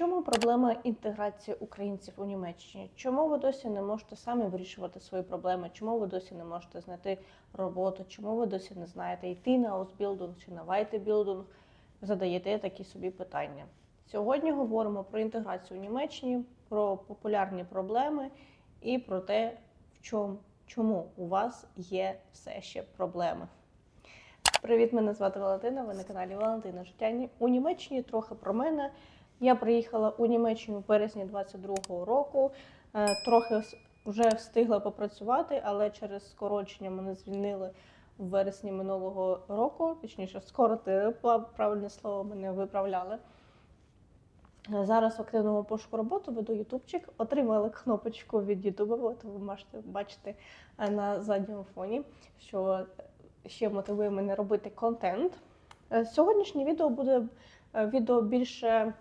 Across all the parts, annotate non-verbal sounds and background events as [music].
чому проблема інтеграції українців у Німеччині? Чому ви досі не можете самі вирішувати свої проблеми? Чому ви досі не можете знайти роботу? Чому ви досі не знаєте йти на Ausbildung чи на Weiterbildung? Задаєте такі собі питання. Сьогодні говоримо про інтеграцію у Німеччині, про популярні проблеми і про те, в чому, чому у вас є все ще проблеми. Привіт, мене звати Валентина. Ви на каналі Валентина Життя у Німеччині. Трохи про мене. Я приїхала у Німеччину в березні 22-го року. Е, Трохи вже встигла попрацювати, але через скорочення мене звільнили в вересні минулого року. Точніше, скоротили правильне слово, мене виправляли. Е, Зараз в активному пошуку роботи веду ютубчик. Отримала кнопочку від Ютуба. От ви можете бачити е, на задньому фоні, що ще мотивує мене робити контент. Сьогоднішнє відео буде відео більше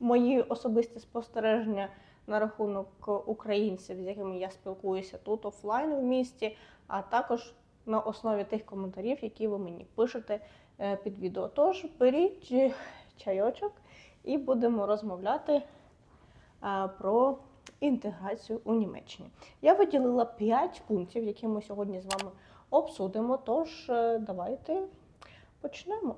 мої особисті спостереження на рахунок українців, з якими я спілкуюся тут офлайн в місті, а також на основі тих коментарів, які ви мені пишете е, під відео. Тож беріть чайочок і будемо розмовляти е, про інтеграцію у Німеччині. Я виділила 5 пунктів, які ми сьогодні з вами обсудимо. Тож е, давайте почнемо.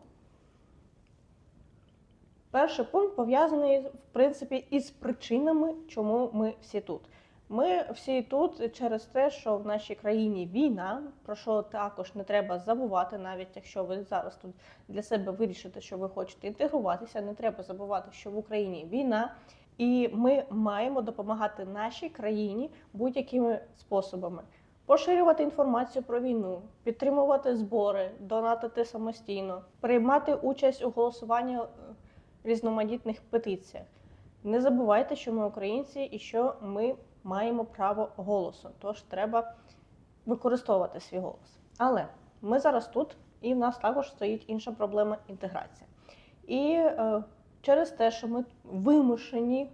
Перший пункт пов'язаний в принципі із причинами, чому ми всі тут. Ми всі тут через те, що в нашій країні війна, про що також не треба забувати, навіть якщо ви зараз тут для себе вирішите, що ви хочете інтегруватися, не треба забувати, що в Україні війна, і ми маємо допомагати нашій країні будь-якими способами. Поширювати інформацію про війну, підтримувати збори, донатити самостійно, приймати участь у голосуванні е, різноманітних петиціях. Не забувайте, що ми українці і що ми маємо право голосу, тож треба використовувати свій голос. Але ми зараз тут, і в нас також стоїть інша проблема інтеграція. І е, через те, що ми вимушені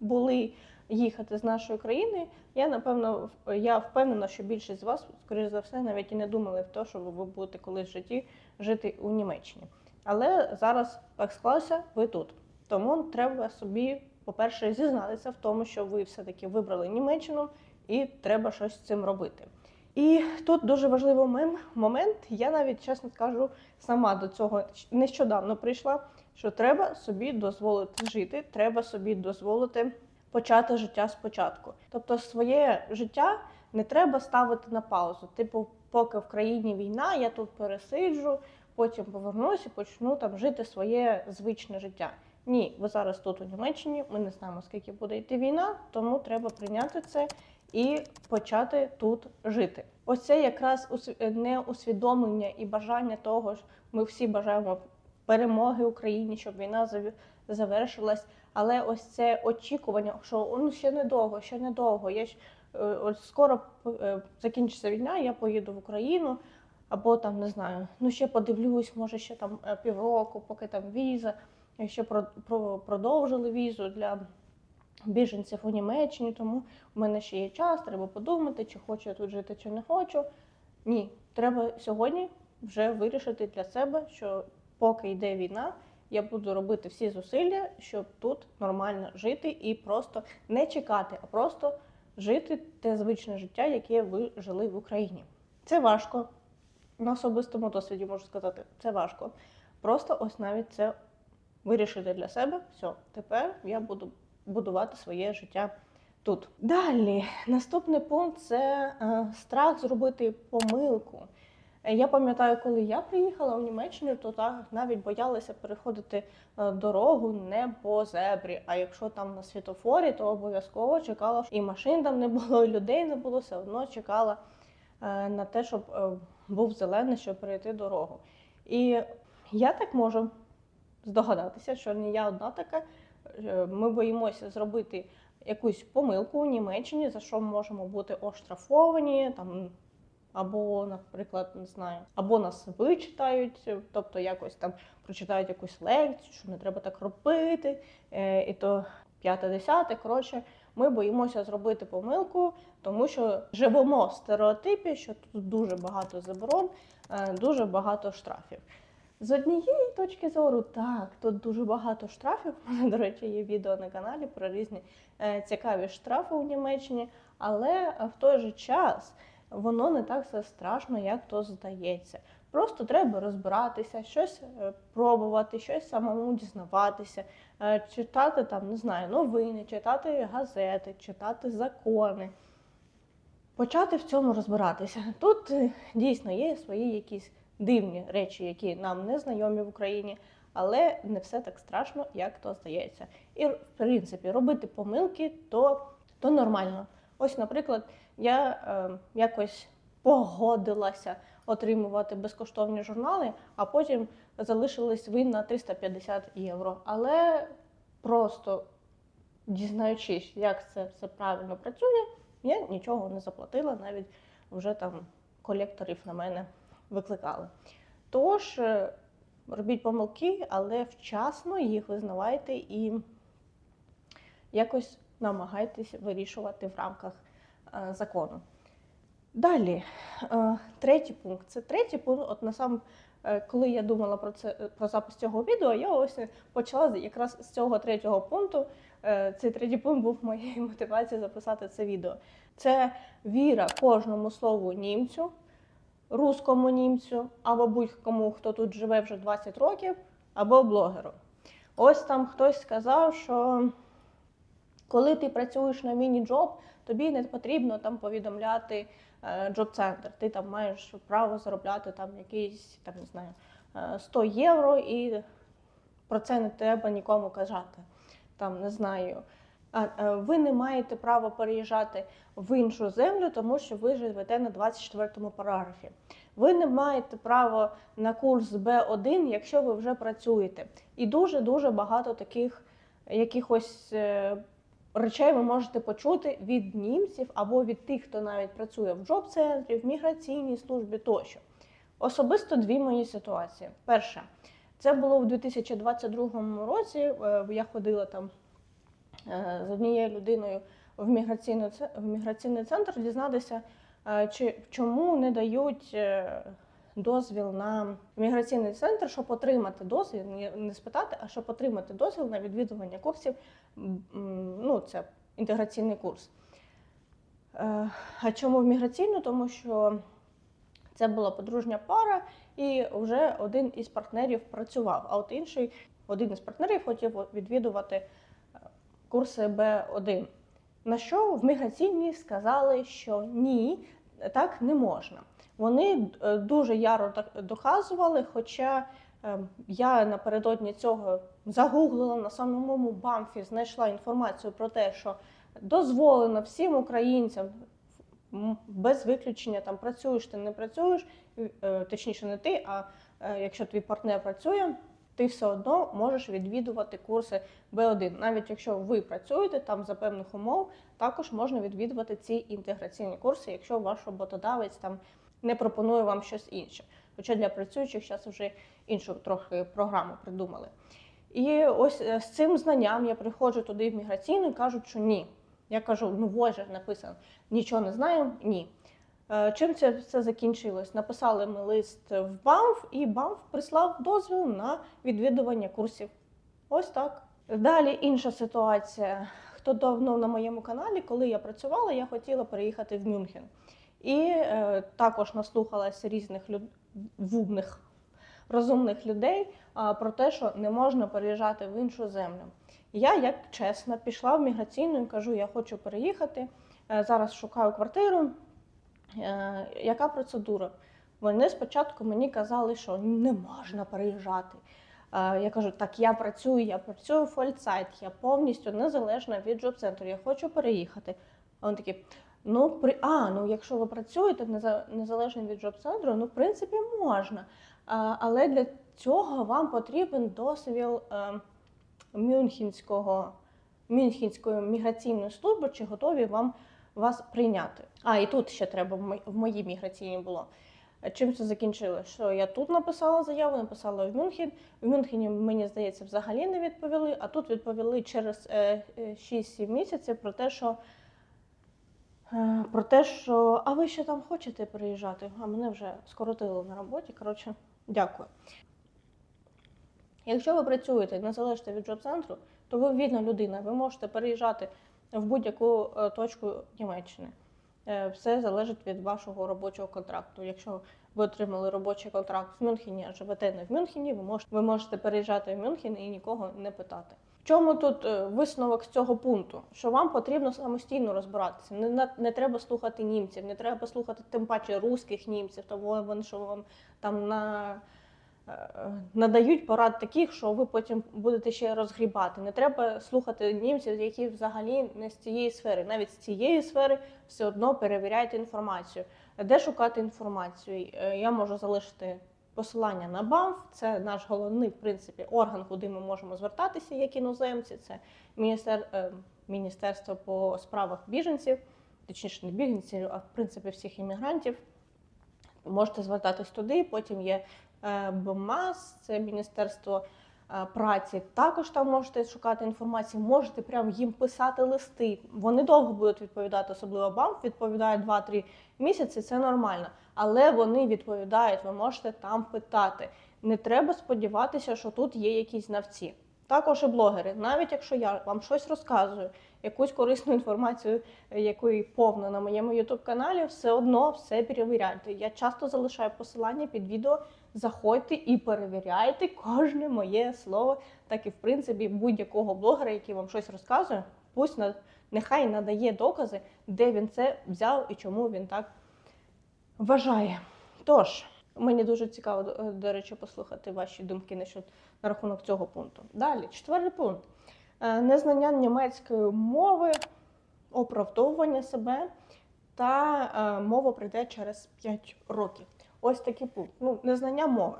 були їхати з нашої країни, я напевно я впевнена, що більшість з вас, скоріш за все, навіть і не думали в те, що ви будете колись в житті жити у Німеччині. Але зараз так склалося, ви тут. Тому треба собі, по-перше, зізнатися в тому, що ви все-таки вибрали Німеччину, і треба щось з цим робити. І тут дуже важливий момент. Я навіть чесно скажу, сама до цього нещодавно прийшла, що треба собі дозволити жити, треба собі дозволити почати життя спочатку. Тобто, своє життя не треба ставити на паузу. Типу, поки в країні війна, я тут пересиджу, потім повернуся і почну там жити своє звичне життя. Ні, ви зараз тут у Німеччині. Ми не знаємо, скільки буде йти війна, тому треба прийняти це і почати тут жити. Ось це якраз ус- не усвідомлення і бажання того, що ми всі бажаємо перемоги Україні, щоб війна зав- завершилась. Але ось це очікування, що ну ще недовго, ще недовго. Я ж е, скоро е, закінчиться війна, я поїду в Україну. Або там не знаю, ну ще подивлюсь, може ще там е, півроку, поки там віза, про, продовжили візу для біженців у Німеччині, тому у мене ще є час, треба подумати, чи хочу я тут жити, чи не хочу. Ні, треба сьогодні вже вирішити для себе, що поки йде війна, я буду робити всі зусилля, щоб тут нормально жити і просто не чекати, а просто жити те звичне життя, яке ви жили в Україні. Це важко. На особистому досвіді можу сказати, це важко. Просто ось навіть це вирішити для себе. Все, тепер я буду будувати своє життя тут. Далі, наступний пункт це е, страх зробити помилку. Я пам'ятаю, коли я приїхала в Німеччину, то так навіть боялася переходити е, дорогу не по зебрі. А якщо там на світофорі, то обов'язково чекала, і машин там не було, і людей не було, все одно чекала е, на те, щоб був зелений, щоб перейти дорогу. І я так можу здогадатися, що не я одна така. Е, Ми боїмося зробити якусь помилку у Німеччині, за що ми можемо бути оштрафовані, там, або, наприклад, не знаю, або нас вичитають, тобто якось там прочитають якусь лекцію, що не треба так робити, е, і то п'яте-десяте. Коротше, ми боїмося зробити помилку, тому що живемо в стереотипі, що тут дуже багато заборон, е, дуже багато штрафів. З однієї точки зору, так, тут дуже багато штрафів. [laughs] У мене, до речі, є відео на каналі про різні е, цікаві штрафи у Німеччині, але е, в той же час воно не так все страшно, як то здається. Просто треба розбиратися, щось пробувати, щось самому дізнаватися, читати там, не знаю, новини, читати газети, читати закони. Почати в цьому розбиратися. Тут е, дійсно є свої якісь дивні речі, які нам не знайомі в Україні, але не все так страшно, як то здається. І в принципі, робити помилки то, то нормально. Ось, наприклад, я е, якось погодилася отримувати безкоштовні журнали, а потім залишилась винна 350 євро. Але просто дізнаючись, як це все правильно працює, я нічого не заплатила, навіть вже там колекторів на мене викликали. Тож е, робіть помилки, але вчасно їх визнавайте і якось намагайтесь вирішувати в рамках е, закону. Далі, е, третій пункт. Це третій пункт. От на сам, коли я думала про це про запис цього відео, я ось почала якраз з цього третього пункту. Е, Цей третій пункт був моєю [laughs] мотивацією записати це відео. Це віра кожному слову німцю, руському німцю, або будь-кому, хто тут живе вже 20 років, або блогеру. Ось там хтось сказав, що коли ти працюєш на міні-джоб, тобі не потрібно там повідомляти е, джоб-центр. Ти там маєш право заробляти там якісь там не знаю е, 100 євро, і про це не треба нікому казати. Там не знаю. Е, ви не маєте права переїжджати в іншу землю, тому що ви живете на 24-му параграфі. Ви не маєте права на курс Б1, якщо ви вже працюєте. І дуже дуже багато таких якихось е, речей ви можете почути від німців або від тих, хто навіть працює в джоб-центрі, в міграційній службі тощо. Особисто дві мої ситуації. Перша, це було в 2022 році. е, Я ходила там е, з однією людиною в міграційний, в міграційний центр дізнатися, е, чи чому не дають дозвіл на міграційний центр, щоб отримати дозвіл, не спитати, а щоб отримати дозвіл на відвідування курсів. Ну, це інтеграційний курс. Е, А чому в міграційну? Тому що це була подружня пара, і вже один із партнерів працював, а от інший, один із партнерів хотів відвідувати е, курси Б1. На що в міграційній сказали, що ні, так не можна. Вони е, дуже яро доказували, хоча я напередодні цього загуглила на самому Бамфі, знайшла інформацію про те, що дозволено всім українцям без виключення там працюєш ти не працюєш, е, точніше не ти, а е, якщо твій партнер працює, ти все одно можеш відвідувати курси Б1. Навіть якщо ви працюєте там за певних умов, також можна відвідувати ці інтеграційні курси, якщо ваш роботодавець там не пропонує вам щось інше. Хоча для працюючих зараз вже іншу трохи програму придумали. І ось е, з цим знанням я приходжу туди в міграційну і кажуть, що ні. Я кажу, ну ось написано, нічого не знаю, ні. Е, Чим це все закінчилось? Написали ми лист в БАМФ, і БАМФ прислав дозвіл на відвідування курсів. Ось так. Далі інша ситуація. Хто давно на моєму каналі, коли я працювала, я хотіла переїхати в Мюнхен. І е, також наслухалася різних люд... вумних, розумних людей про те, що не можна переїжджати в іншу землю. Я, як чесно, пішла в міграційну і кажу, я хочу переїхати. е, Зараз шукаю квартиру. Е, Яка процедура? Вони спочатку мені казали, що не можна переїжджати. Е, Я кажу, так я працюю, я працюю фольцайт, я повністю незалежна від джоб-центру, я хочу переїхати. А вони такі, ну при а, ну якщо ви працюєте неза- незалежно від джоб-центру, ну в принципі можна. А, Але для цього вам потрібен дозвіл е, Мюнхенського, Мюнхенської міграційної служби, чи готові вам вас прийняти. А, і тут ще треба в моїй міграційній було. Чим це закінчилося? Що я тут написала заяву, написала в Мюнхен. В Мюнхені, мені здається, взагалі не відповіли, а тут відповіли через е, е, 6-7 місяців про те, що е, про те, що а ви ще там хочете приїжджати? А мене вже скоротили на роботі. Коротше, дякую. Якщо ви працюєте не залежите від джоб-центру, то ви вільна людина, ви можете переїжджати в будь-яку е, точку Німеччини. Е, Все залежить від вашого робочого контракту. Якщо ви отримали робочий контракт в Мюнхені, а живете не в Мюнхені, ви можете, ви можете переїжджати в Мюнхен і нікого не питати. В чому тут е, висновок з цього пункту? Що вам потрібно самостійно розбиратися. Не, не треба слухати німців, не треба слухати тим паче русських німців, тому вони що вам там на надають порад таких, що ви потім будете ще розгрібати. Не треба слухати німців, які взагалі не з цієї сфери. Навіть з цієї сфери все одно перевіряйте інформацію. Де шукати інформацію? Е, Я можу залишити посилання на БАМФ. Це наш головний в принципі орган, куди ми можемо звертатися як іноземці. Це міністер, е, міністерство по справах біженців, точніше не біженців, а в принципі всіх іммігрантів. Можете звертатись туди. Потім є е, БМАС, це Міністерство е, праці. Також там можете шукати інформацію, можете прям їм писати листи. Вони довго будуть відповідати, особливо БАМФ відповідає 2-3 місяці, це нормально. Але вони відповідають, ви можете там питати. Не треба сподіватися, що тут є якісь знавці. Також і блогери, навіть якщо я вам щось розказую, якусь корисну [laughs] інформацію, е, якої повно на моєму youtube каналі, все одно все перевіряйте. Я часто залишаю посилання під відео. Заходьте і перевіряйте кожне моє слово, так і в принципі будь-якого блогера, який вам щось розказує, пусть на нехай надає докази, де він це взяв і чому він так вважає. Тож, мені дуже цікаво, до- до речі, послухати ваші думки на, на рахунок цього пункту. Далі, четвертий пункт. Е, Незнання німецької мови, оправдовування себе та е, мова прийде через 5 років. Ось такий пункт. Ну, незнання мови.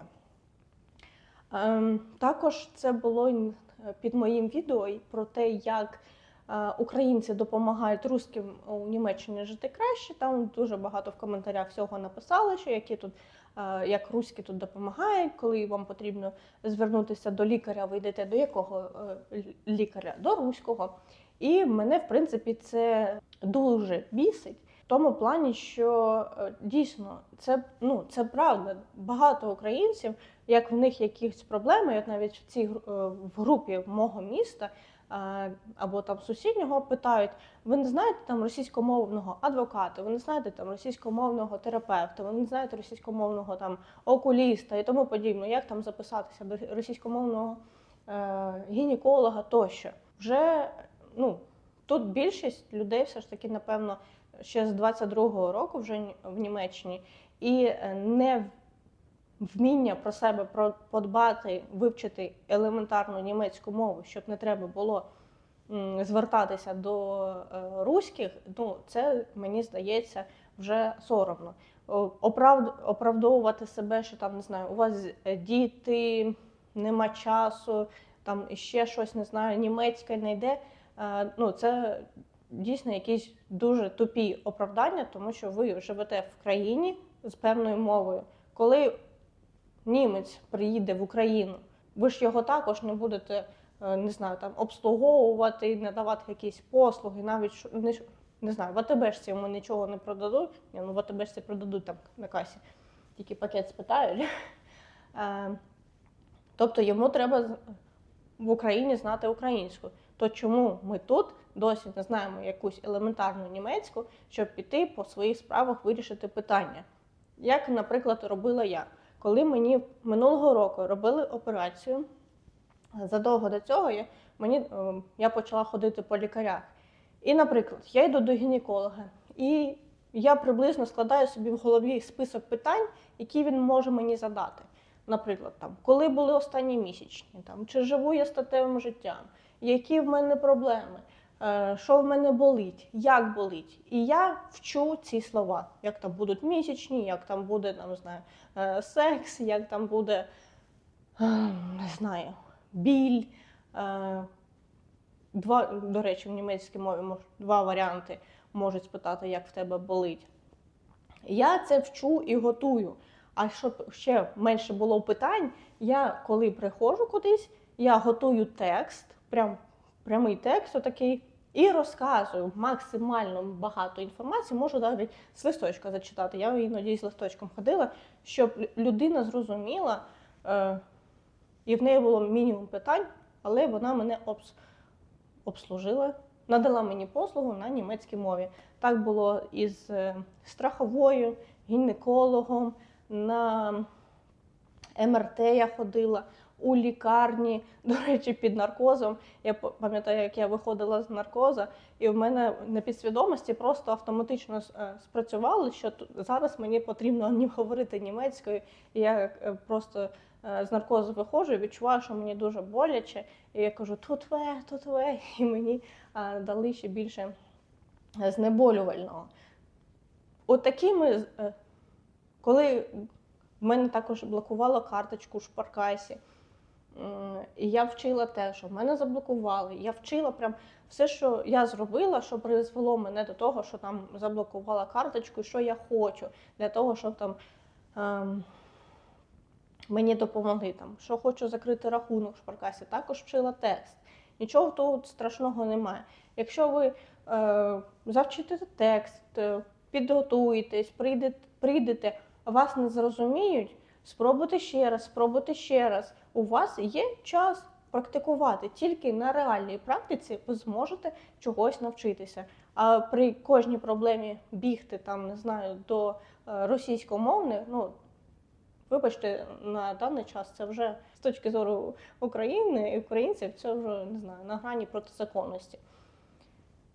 Ем, також це було під моїм відео про те, як е, українці допомагають русським у Німеччині жити краще. Там дуже багато в коментарях всього написали, що які тут, е, як руські тут допомагають, коли вам потрібно звернутися до лікаря, ви йдете до якого е, лікаря? До руського. І мене, в принципі, це дуже бісить. В тому плані, що е, дійсно це, ну, це правда. Багато українців, як в них якісь проблеми, як навіть в цій е, в групі мого міста е, або там сусіднього питають: ви не знаєте там російськомовного адвоката, ви не знаєте там російськомовного терапевта, ви не знаєте російськомовного там окуліста і тому подібне, як там записатися до російськомовного е, гінеколога тощо. Вже ну, тут більшість людей все ж таки, напевно, ще з 22-го року вже в Німеччині, і е, не вміння про себе подбати, вивчити елементарну німецьку мову, щоб не треба було звертатися до е, руських, ну це мені здається вже соромно. Оправд, оправдовувати себе, що там не знаю, у вас е, діти, нема часу, там ще щось не знаю, німецька не йде. Е, Ну, це дійсно якісь дуже тупі оправдання, тому що ви живете в країні з певною мовою. Коли німець приїде в Україну, ви ж його також не будете е, не знаю, там обслуговувати, надавати якісь послуги, навіть не, не знаю, в АТБшці йому нічого не продадуть. Ні, ну в АТБшці продадуть там на касі, тільки пакет спитають. [laughs] Е, Тобто йому треба в Україні знати українську. То чому ми тут досі не знаємо якусь елементарну німецьку, щоб піти по своїх справах вирішити питання? Як, наприклад, робила я, коли мені минулого року робили операцію, задовго до цього я, мені, е, я почала ходити по лікарях. І, наприклад, я йду до гінеколога, і я приблизно складаю собі в голові список питань, які він може мені задати. Наприклад, там, коли були останні місячні, там, чи живу я статевим життям, які в мене проблеми, що в мене болить, як болить. І я вчу ці слова, як там будуть місячні, як там буде там, знаю, е, секс, як там буде е, не знаю, біль. Е, Два, до речі, в німецькій мові два варіанти можуть спитати, як в тебе болить. Я це вчу і готую. А щоб ще менше було питань, я коли приходжу кудись, я готую текст, прям прямий текст, отакий, і розказую максимально багато інформації. Можу навіть з листочка зачитати. Я іноді з листочком ходила, щоб людина зрозуміла, е, І в неї було мінімум питань, але вона мене обс... обслужила, надала мені послугу на німецькій мові. Так було із е, страховою, гінекологом, на МРТ я ходила. У лікарні, [laughs] до речі, під наркозом. Я пам'ятаю, як я виходила з наркоза, і в мене на підсвідомості просто автоматично е, спрацювало, що зараз мені потрібно ні говорити німецькою. І я е, просто е, з наркозу виходжу і відчуваю, що мені дуже боляче. І я кажу, тут ве, тут ве, [laughs] і мені дали ще більше знеболювального. От такими, е, коли в мене також блокувало карточку в шпаркасі. І я вчила те, що мене заблокували. Я вчила прям все, що я зробила, що призвело мене до того, що там заблокувала карточку, що я хочу для того, щоб там ем, мені допомогли. Там, що хочу закрити рахунок в шпаркасі, також вчила текст. Нічого тут страшного немає. Якщо ви е, завчите текст, е, підготуєтесь, прийдете, прийдете, вас не зрозуміють, спробуйте ще раз, спробуйте ще раз. У вас є час практикувати. Тільки на реальній практиці ви зможете чогось навчитися. А при кожній проблемі бігти там, не знаю, до е, російськомовних, ну вибачте, на даний час це вже з точки зору України і українців, це вже не знаю на грані протизаконності.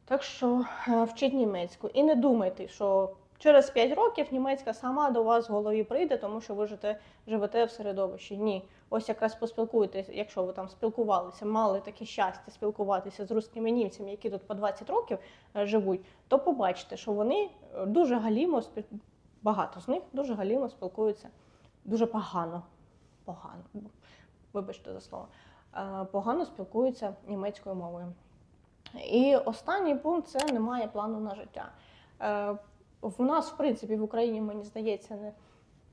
Так що е, вчіть німецьку і не думайте, що через 5 років німецька сама до вас в голові прийде, тому що ви живете, живете в середовищі. Ні. Ось якраз поспілкуєтесь, якщо ви там спілкувалися, мали таке щастя спілкуватися з русскими німцями, які тут по 20 років е, живуть, то побачите, що вони е, дуже галімо багато з них дуже галімо спілкуються дуже погано. Погано. Вибачте за слово. Е, Погано спілкуються німецькою мовою. І останній пункт це немає плану на життя. В нас, в принципі, в Україні, мені здається, не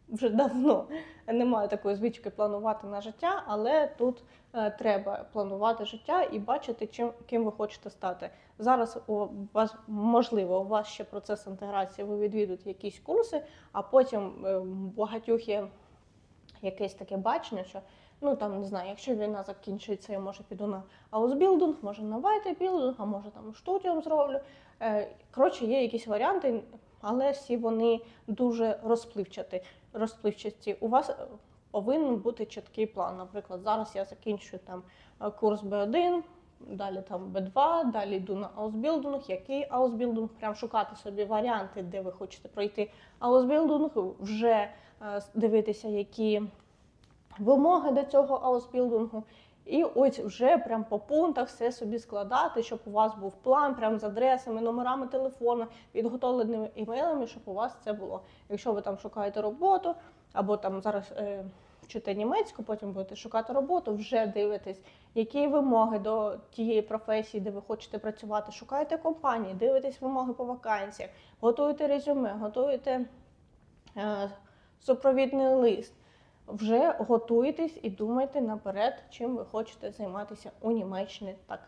вже давно [laughs] немає такої звички планувати на життя, але тут е, треба планувати життя і бачити, чим ким ви хочете стати. Зараз у вас можливо, у вас ще процес інтеграції, ви відвідуєте якісь курси, а потім е, багатьох є якесь таке бачення, що ну там не знаю, якщо війна закінчиться, я може піду на аусбілдинг, може на вайтебілдинг, а може там штудіум зроблю. Е, Коротше, є якісь варіанти, але всі вони дуже розпливчаті. розпливчасті. У вас е, повинен бути чіткий план. Наприклад, зараз я закінчую там е, курс B1, далі там B2, далі йду на аусбілдинг. Який аусбілдинг? Прям шукати собі варіанти, де ви хочете пройти аусбілдинг, вже е, дивитися, які вимоги до цього аусбілдингу. І ось вже прям по пунктах все собі складати, щоб у вас був план, прям з адресами, номерами телефону, підготовленими імейлами, щоб у вас це було. Якщо ви там шукаєте роботу, або там зараз е, вчите німецьку, потім будете шукати роботу, вже дивитесь, які вимоги до тієї професії, де ви хочете працювати. Шукаєте компанії, дивитесь вимоги по вакансіях, готуєте резюме, готуєте е, супровідний лист вже готуєтесь і думайте наперед, чим ви хочете займатися у Німеччині. Так,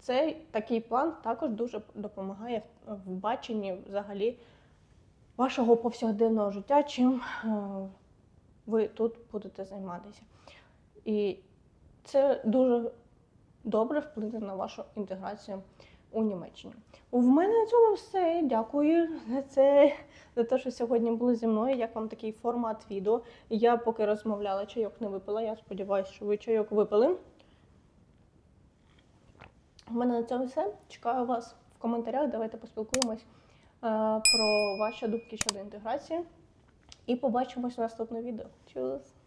цей такий план також дуже допомагає в, в баченні взагалі вашого повсякденного життя, чим е, ви тут будете займатися. І це дуже добре вплине на вашу інтеграцію у Німеччині. В мене на цьому все. Дякую за це, за те, що сьогодні були зі мною. Як вам такий формат відео? Я поки розмовляла, чайок не випила. Я сподіваюся, що ви чайок випили. У мене на цьому все. Чекаю вас в коментарях. Давайте поспілкуємось е, про ваші думки щодо інтеграції. І побачимось в наступному відео. Чус!